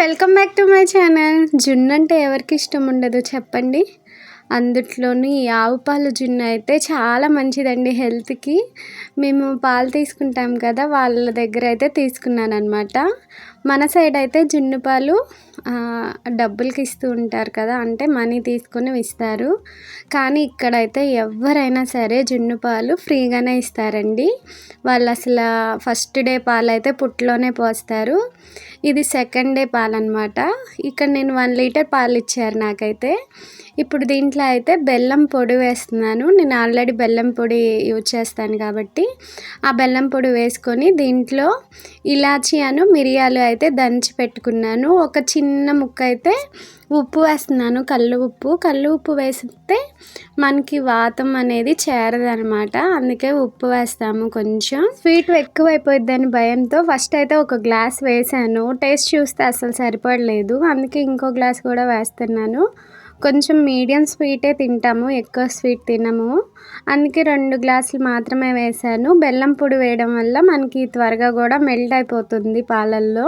Welcome back to my channel. జున్ను అంటే ఎవరికి ఇష్టం ఉండదు చెప్పండి. అందుట్లోని ఆవు పాలు జున్ను అయితే చాలా మంచిదండి హెల్త్కి. మేము పాలు తీసుకుంటాం కదా వాళ్ళ దగ్గర అయితే తీసుకున్నాను అనమాట మన సైడ్ అయితే జున్ను పాలు డబ్బులకి ఇస్తూ ఉంటారు కదా అంటే మనీ తీసుకొని ఇస్తారు. కానీ ఇక్కడైతే ఎవరైనా సరే జున్ను పాలు ఫ్రీగానే ఇస్తారండి. వాళ్ళు అసలు ఫస్ట్ డే పాలు అయితే పుట్లోనే పోస్తారు. ఇది సెకండ్ డే పాలు అనమాట ఇక్కడ నేను వన్ లీటర్ పాలు ఇచ్చారు నాకైతే. ఇప్పుడు దీంట్లో అయితే బెల్లం పొడి వేస్తున్నాను. నేను ఆల్రెడీ బెల్లం పొడి యూజ్ చేస్తాను కాబట్టి ఆ బెల్లం పొడి వేసుకొని దీంట్లో ఇలాచి అను మిరియాలు అయితే దంచి పెట్టుకున్నాను. ఒక చిన్న ముక్క అయితే ఉప్పు వేస్తున్నాను కళ్ళు ఉప్పు. కళ్ళు ఉప్పు వేస్తే మనకి వాతం అనేది చేరదనమాట అందుకే ఉప్పు వేస్తాము కొంచెం. స్వీట్ ఎక్కువైపోయిద్దని భయంతో ఫస్ట్ అయితే ఒక గ్లాస్ వేసాను. టేస్ట్ చూస్తే అసలు సరిపడలేదు. అందుకే ఇంకో గ్లాస్ కూడా వేస్తున్నాను. కొంచెం మీడియం స్వీటే తింటాము ఎక్కువ స్వీట్ తినము. అందుకే రెండు గ్లాసులు మాత్రమే వేసాను బెల్లం పొడి వేయడం వల్ల మనకి త్వరగా కూడా మెల్ట్ అయిపోతుంది పాలల్లో.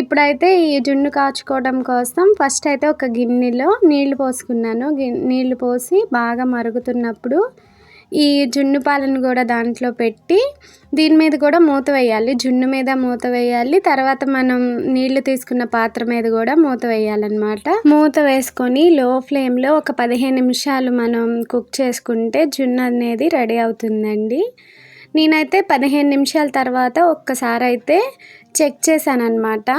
ఇప్పుడైతే ఈ జున్ను కాచుకోవడం కోసం ఫస్ట్ అయితే ఒక గిన్నెలో నీళ్ళు పోసుకున్నాను. నీళ్ళు పోసి బాగా మరుగుతున్నప్పుడు ఈ జున్ను పాలను కూడా దాంట్లో పెట్టి దీని మీద కూడా మూత వేయాలి. జున్ను మీద మూత వేయాలి. తర్వాత మనం నీళ్ళు తీసుకున్న పాత్ర మీద కూడా మూత వేయాలన్నమాట. మూత వేసుకొని లో ఫ్లేమ్లో ఒక పదిహేను నిమిషాలు మనం కుక్ చేసుకుంటే జున్ను అనేది రెడీ అవుతుందండి. నేనైతే పదిహేను నిమిషాల తర్వాత ఒక్కసారి అయితే చెక్ చేశాను అనమాట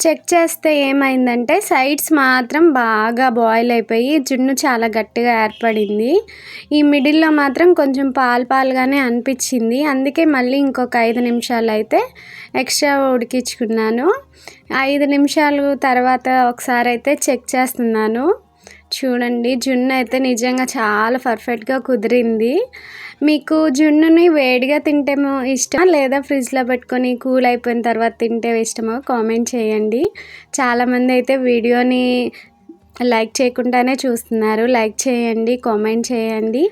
చెక్ చేస్తే ఏమైందంటే సైడ్స్ మాత్రం బాగా బాయిల్ అయిపోయి జున్ను చాలా గట్టిగా ఏర్పడింది. ఈ మిడిల్లో మాత్రం కొంచెం పాలు పాలుగానే అనిపించింది. అందుకే మళ్ళీ ఇంకొక ఐదు నిమిషాలు అయితే ఎక్స్ట్రా ఉడికించుకున్నాను. ఐదు నిమిషాలు తర్వాత ఒకసారి అయితే చెక్ చేస్తున్నాను. చూడండి జున్ను అయితే నిజంగా చాలా పర్ఫెక్ట్గా కుదిరింది. మీకు జున్నుని వేడిగా తింటేమో ఇష్టం లేదా ఫ్రిడ్జ్లో పెట్టుకొని కూల్ అయిపోయిన తర్వాత తింటే ఇష్టమో? కామెంట్ చేయండి. చాలామంది అయితే వీడియోని లైక్ చేయకుండానే చూస్తున్నారు. లైక్ చేయండి కామెంట్ చేయండి.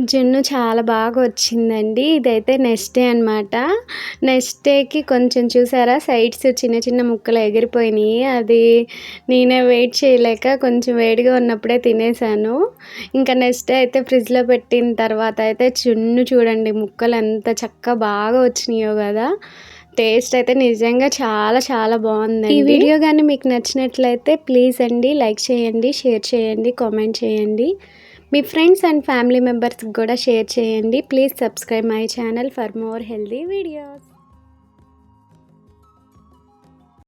జున్ను చాలా బాగా వచ్చిందండి. ఇదైతే నెక్స్ట్ డే అనమాట నెక్స్ట్ డేకి కొంచెం చూసారా? సైడ్స్ చిన్న చిన్న ముక్కలు ఎగిరిపోయినాయి. అది నేనే వెయిట్ చేయలేక కొంచెం వేడిగా ఉన్నప్పుడే తినేసాను. ఇంకా నెక్స్ట్ డే అయితే ఫ్రిడ్జ్లో పెట్టిన తర్వాత అయితే జున్ను చూడండి ముక్కలు ఎంత చక్కగా బాగా వచ్చినాయో కదా. టేస్ట్ అయితే నిజంగా చాలా చాలా బాగుంది ఈ వీడియో కానీ మీకు నచ్చినట్లయితే ప్లీజ్ అండి లైక్ చేయండి షేర్ చేయండి కామెంట్ చేయండి. మీ ఫ్రెండ్స్ అండ్ ఫ్యామిలీ మెంబర్స్కి కూడా షేర్ చేయండి. Please subscribe my channel for more healthy videos.